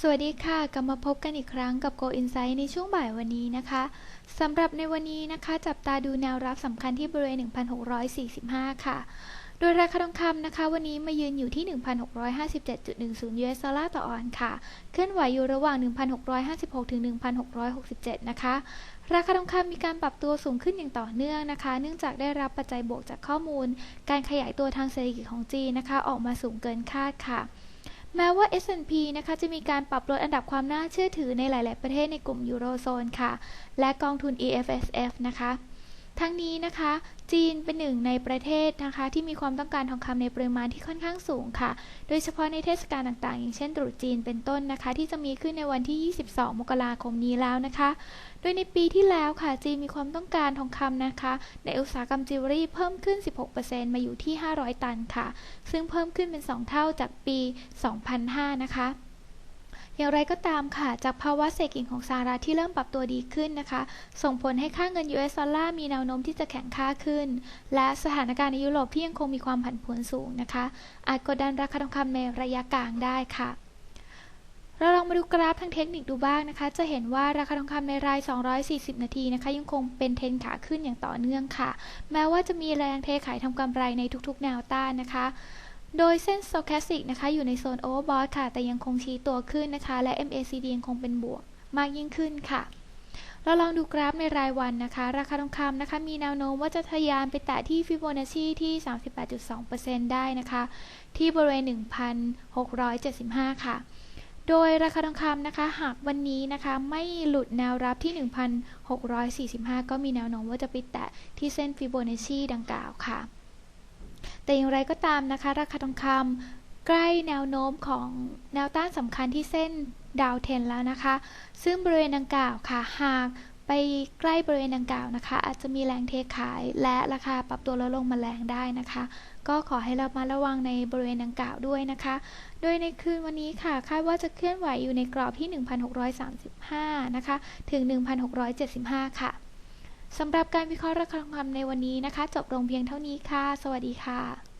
สวัสดีค่ะ กลับมาพบกันอีกครั้งกับ Go Insight ในช่วงบ่ายวันนี้นะคะสำหรับในวันนี้นะคะ จับตาดูแนวรับสำคัญที่บริเวณ 1,645 ค่ะ โดยราคาทองคำนะคะ วันนี้มายืนอยู่ที่ 1,657.10 US ดอลลาร์ต่อออนค่ะ เคลื่อนไหวอยู่ระหว่าง 1,656ถึง1,667 นะคะ ราคาทองคำมีการปรับตัวสูงขึ้นอย่างต่อเนื่องนะคะ เนื่องจากได้รับปัจจัยบวกจากข้อมูล การขยายตัวทางเศรษฐกิจของจีนนะคะ ออกมาสูงเกินคาดค่ะ แม้ว่า S&P นะคะจะมีการปรับลดอันดับความน่าเชื่อถือในหลาย ๆ ประเทศในกลุ่มยูโรโซนค่ะ และกองทุน EFSF นะคะ ทั้งนี้นะคะ จีนเป็นหนึ่งในประเทศนะคะ ที่มีความต้องการทองคำในปริมาณที่ค่อนข้างสูงค่ะ โดยเฉพาะในเทศกาลต่างๆ อย่างเช่นตรุษจีนเป็นต้นนะคะ ที่จะมีขึ้นในวันที่ 22 มกราคมนี้แล้วนะคะ โดยในปีที่แล้วค่ะ จีนมีความต้องการทองคำนะคะ ในอุตสาหกรรมจิวเวลรี่เพิ่มขึ้น 16%มาอยู่ที่ 500 ตันค่ะ ซึ่งเพิ่มขึ้นเป็น 2 เท่าจากปี 2005 นะคะ อย่างไรก็ตามค่ะ จากภาวะเศรษฐกิจของสหรัฐที่เริ่มปรับตัวดีขึ้นนะคะ ส่งผลให้ค่าเงิน US ดอลลาร์มีแนวโน้มที่จะแข็งค่าขึ้น และสถานการณ์ในยุโรปที่ยังคงมีความผันผวนสูงนะคะ อาจกดดันราคาทองคำในระยะกลางได้ค่ะเราลองมาดูกราฟทางเทคนิคดูบ้างนะคะ จะเห็นว่าราคาทองคำในราย 240 นาทีนะคะ ยังคงเป็นเทนขาขึ้นอย่างต่อเนื่องค่ะ แม้ว่าจะมีแรงเทขายทำกำไรในทุกๆ แนวต้านนะคะ โดยเส้น Stochastic นะคะอยู่ในโซน Overbought ค่ะ แต่ยังคงชี้ตัวขึ้นนะคะ และ MACD ยังคงเป็นบวกมากยิ่งขึ้นค่ะ เราลองดูกราฟในรายวันนะคะ ราคาทองคำนะคะ มีแนวโน้มว่าจะทะยานไปแตะที่ฟิโบนัชชีที่ 38.2%ได้นะคะ ที่บริเวณ 1,675 ค่ะ โดยราคาทองคำนะคะ หากวันนี้นะคะ ไม่หลุดแนวรับที่ 1,645 ก็มีแนวโน้มว่าจะไปแตะที่เส้นฟิโบนัชชีดังกล่าวค่ะ แต่อย่างไรก็ตามนะคะ ราคาทองคำใกล้แนวโน้มของแนวต้านสำคัญที่เส้นดาวเทนแล้วนะคะ ซึ่งบริเวณดังกล่าวค่ะ หากไปใกล้บริเวณดังกล่าวนะคะ อาจจะมีแรงเทขายและราคาปรับตัวลดลงมาแรงได้นะคะ ก็ขอให้เรามาระวังในบริเวณดังกล่าวด้วยนะคะ โดยในคืนวันนี้ค่ะ คาดว่าจะเคลื่อนไหวอยู่ในกรอบที่ 1,635 นะคะ ถึง 1,675 ค่ะ สำหรับการวิเคราะห์ราคาทองคำในวันนี้นะคะ จบลงเพียงเท่านี้ค่ะ สวัสดีค่ะ